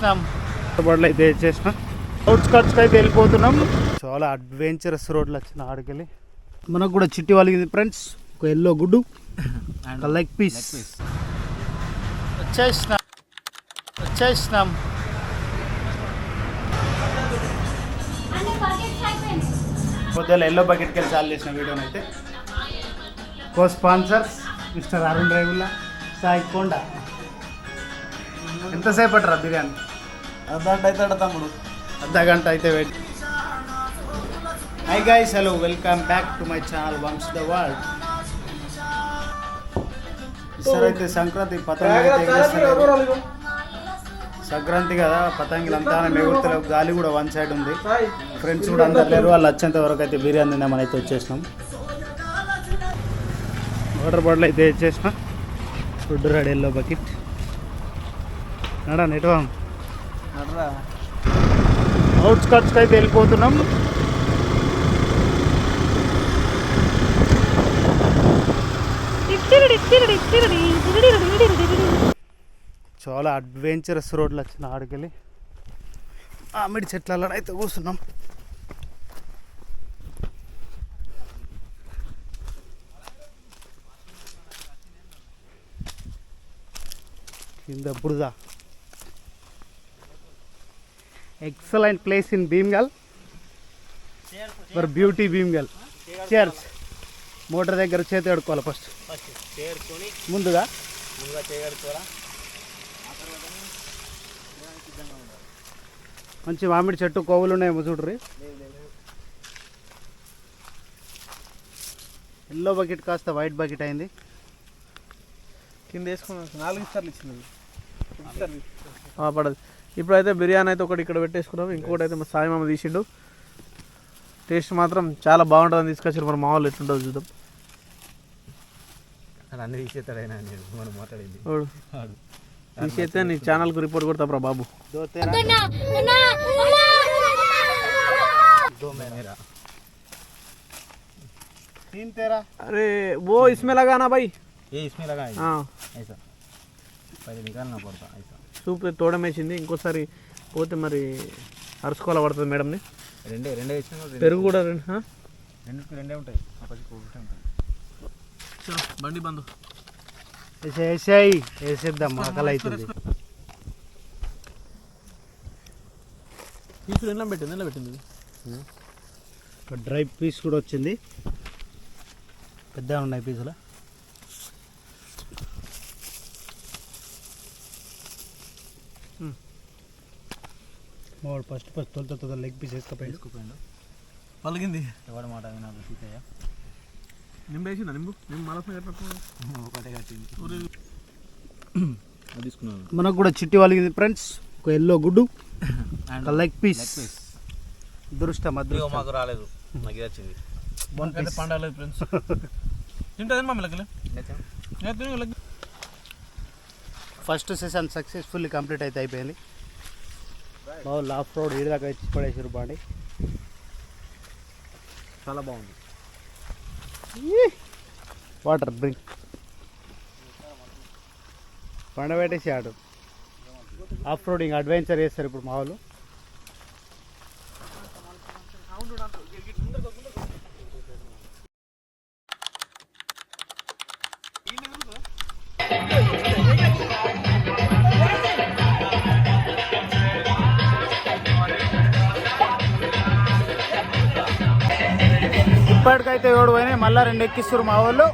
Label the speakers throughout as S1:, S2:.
S1: చేసినాం. బడులు అయితే చేసినాం. అవుట్స్కట్స్కి అయితే వెళ్ళిపోతున్నాం. చాలా అడ్వెంచరస్ రోడ్లు వచ్చిన ఆడికెళ్ళి. మనకు కూడా చిట్టి వాళ్ళకి ఫ్రెండ్స్ ఒక ఎల్లో గుడ్డు లెగ్ పీస్ వచ్చేసినాం. వచ్చేసినాం. పొద్దున్న ఎల్లో బకెట్కి వెళ్ళి చాలు చేసిన వీడియోని అయితే co sponsors mister Arun Revulla Sai Konda. ఎంతసేపు పట్టరా బిర్యానీ?
S2: అదంటే అవుతాడు తమ్ముడు.
S1: అర్ధ గంట అయితే wait hi guys hello welcome back to my channel Vamsh the world sir అయితే సంక్రాంతి పతంగి అయితే. సంక్రాంతి కదా పతంగిలు అంతా ఎగురుతలేవు గాలి కూడా వన్ సైడ్ ఉంది. ఫ్రెండ్స్ కూడా అందరు లేరు వాళ్ళు వచ్చేంత వరకు అయితే బిర్యానీ తిందామని అయితే వచ్చేసినాం. వాటర్ బాటిల్ అయితే ఇచ్చేసిన ఫుడ్ రెడీ ఎల్లో బకెట్ నడా నెట్వా అవుట్స్కట్స్కి అయితే వెళ్ళిపోతున్నాం. చాలా అడ్వెంచరస్ రోడ్లు వచ్చిన ఆడికెళ్ళి. ఆమిడి చెట్లలో అయితే కూర్చున్నాం. కింద బురద. Excellent place in Bheemgal for beauty Bheemgal chairs motor దగ్గర చేతి కడుక్కోవాలి ఫస్ట్ ముందుగా. మంచి మామిడి చెట్టు కోవులు ఉన్నాయేమో చూడ్రి ఎల్లో బకెట్ కాస్త వైట్ బకెట్ అయింది.
S2: కింద వేసుకున్నాను నాలుగు సార్లు ఇచ్చినది పడదు. ఇప్పుడైతే బిర్యానీ అయితే ఒకటి ఇక్కడ పెట్టేసుకున్నాం ఇంకొకటి అయితే మా సాయి మామ తీసిండు టేస్ట్ మాత్రం చాలా బాగుంటుందని తీసుకొచ్చారు మరి మా వాళ్ళు ఎట్లుంటుందో చూద్దాం
S3: అన్ని తీసేస్తాడైనా నేను మనం మాట్లాడింది
S2: చూడు. తీసేస్తే నీ ఛానల్కు రిపోర్ట్ కొడతాం రా బాబు
S1: దో తేరా దో మేరా तीन तेरा
S2: అరే ఓ ఇస్మే లగానా భాయ్
S3: ఏ इसमें लगा है
S2: ఆ,
S3: ऐसा पहले निकालना पड़ता ऐसा
S2: చూపు తోడమేసింది ఇంకోసారి పోతే మరి అరుసుకోవాల పడుతుంది మేడంని?
S3: రెండే రెండే
S2: పెరుగు కూడా రెండు
S3: రెండు రెండే ఉంటాయి.
S2: బండి బంధు
S1: వేసేసాయి వేసేద్దాం ఆకలి అవుతుంది.
S2: పీస్ ఎండ పెట్టింది? ఎండ పెట్టింది
S1: డ్రై పీస్ కూడా వచ్చింది. పెద్దగా ఉన్నాయి పీసులు. వాడు ఫస్ట్ ఫస్ట్ తొలుత తొలుత లెగ్ పీస్ వేసుకపోయాడు.
S3: వేసుకుపోయిండు.
S2: పలిగింది.
S3: ఎవడు మాట వినాలి సీతయ్య?
S2: నింబు వేసిందా నింబు. నింబు మలసిన
S3: ఒకటే కట్టింది. తీసుకున్నాను.
S1: మనకు కూడా చిట్టి వాళ్ళకి ఫ్రెండ్స్ ఒక ఎల్లో గుడ్డు. లెగ్ పీస్
S3: ఇగో
S1: అదృష్టం
S3: మాకు రాలేదు. నాకు ఇది వచ్చింది.
S1: Piece.
S2: పండాలేదు ఫ్రెండ్స్ తింటుంది మా లెక్కలే? లెక్క
S1: ఫస్ట్ సెషన్ సక్సెస్ఫుల్లీ కంప్లీట్ అయితే అయిపోయింది. బాగా లాఫ్ రోడ్ ఈడి దాకా ఇచ్చి పడేసారు బాండి.
S3: చాలా బాగుంది.
S1: Water drink. పండబెట్టేసి ఆడు ఆఫ్ రోడింగ్ అడ్వెంచర్ చేస్తారు ఇప్పుడు మా వాళ్ళు. ఇప్పటికైతే ఏడు పోయినాయి మళ్ళీ రెండు ఎక్కిస్తారు మా వాళ్ళు.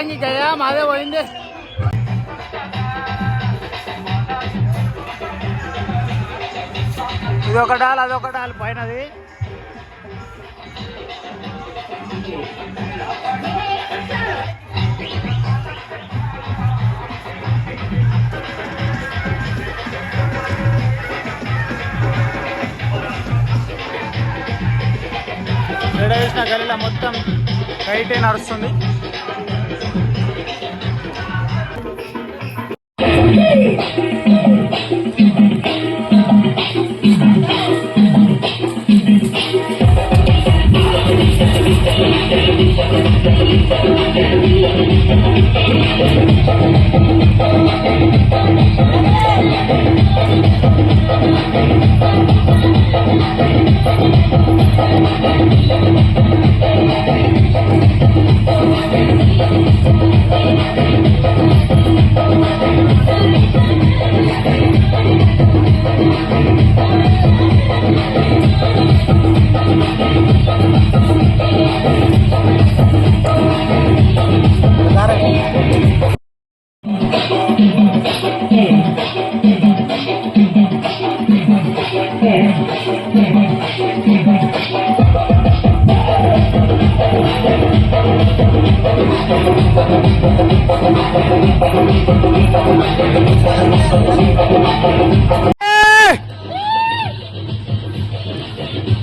S4: గయా గయా మాదే పోయింది. ఇది ఒక డాల్ అదొక డాల్ పైనది. ఎడ వేసిన గల్లీలో మొత్తం కైటే నడుస్తుంది.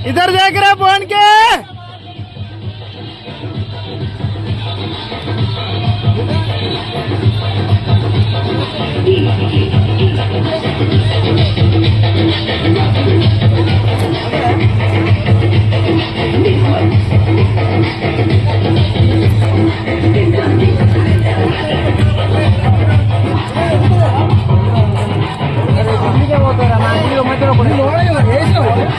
S4: इधर देख रहे फ़ोन के।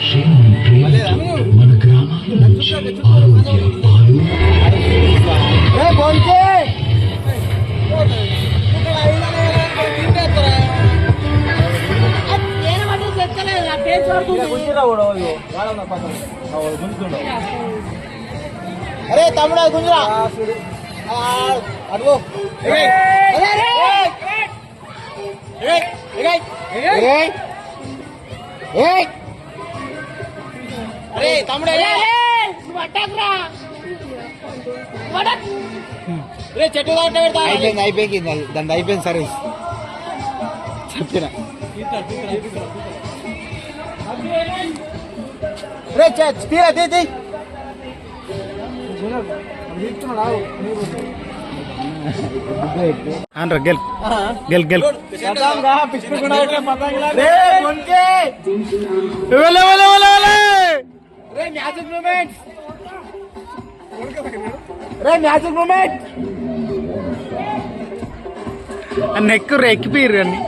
S3: శ్రీని ప్రేమితో మన
S4: గ్రామాల నుంచి ఆరోగ్య పాలు. అరే తమ్ముడు
S3: అది గుంజురా. అడుగు.
S4: ఏయ్! ఏయ్! ఏయ్! ఏయ్! పెడతా. అయిపోయింది అయిపోయింది దాన్ని అయిపోయింది సర్వీస్. చెప్పిన రే తీరా తీ గెల్ గెల్ గెల్. రే కొన్కే వెలే వెలే వెలే వెలే రే మ్యాజిక్ మూమెంట్. రే మ్యాజిక్ మూమెంట్. నెక్ రెక్కిపోయారు అని